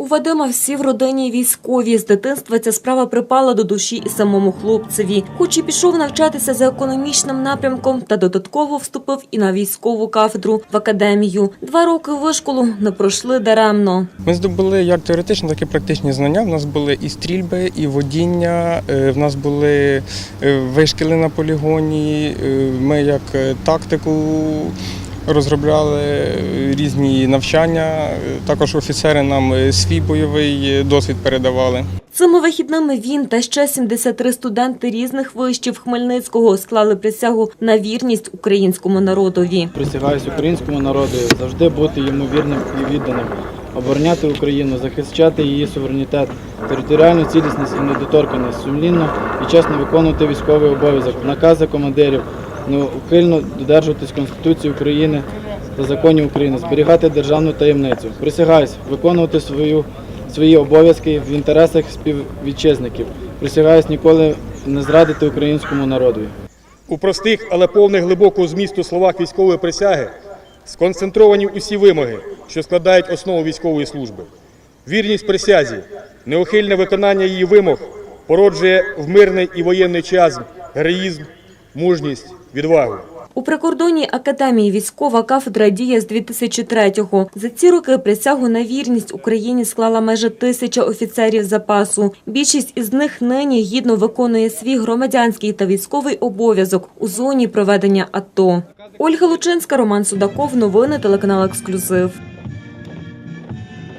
У Вадима всі в родині військові. З дитинства ця справа припала до душі і самому хлопцеві. Хоч і пішов навчатися за економічним напрямком, та додатково вступив і на військову кафедру в академію. Два роки вишколу не пройшли даремно. Ми здобули як теоретичні, так і практичні знання. В нас були і стрільби, і водіння. е, В нас були е, вишкіли на полігоні. е, Ми як тактику розробляли різні навчання. Також офіцери нам е, свій бойовий е, досвід передавали. Цими вихідними він та ще 73 студенти різних вишів Хмельницького склали присягу на вірність українському народові. Присягаюсь українському народу завжди бути йому вірним і відданим, обороняти Україну, захищати її суверенітет, територіальну цілісність і недоторканність, сумлінно і чесно виконувати військовий обов'язок, накази командирів, неухильно додержуватись Конституції України та законів України, зберігати державну таємницю. Присягаюсь виконувати свою, свої обов'язки в інтересах співвітчизників. Присягаюсь ніколи не зрадити українському народу. У простих, але повних глибокого змісту словах військової присяги сконцентровані усі вимоги, що складають основу військової служби. Вірність присязі, неухильне виконання її вимог породжує в мирний і воєнний час героїзм, мужність, відвагу. У прикордонній академії військова кафедра діє з 2003-го. За ці роки присягу на вірність Україні склала майже тисяча офіцерів запасу. Більшість із них нині гідно виконує свій громадянський та військовий обов'язок у зоні проведення АТО. Ольга Лучинська, Роман Судаков. Новини телеканал Ексклюзив.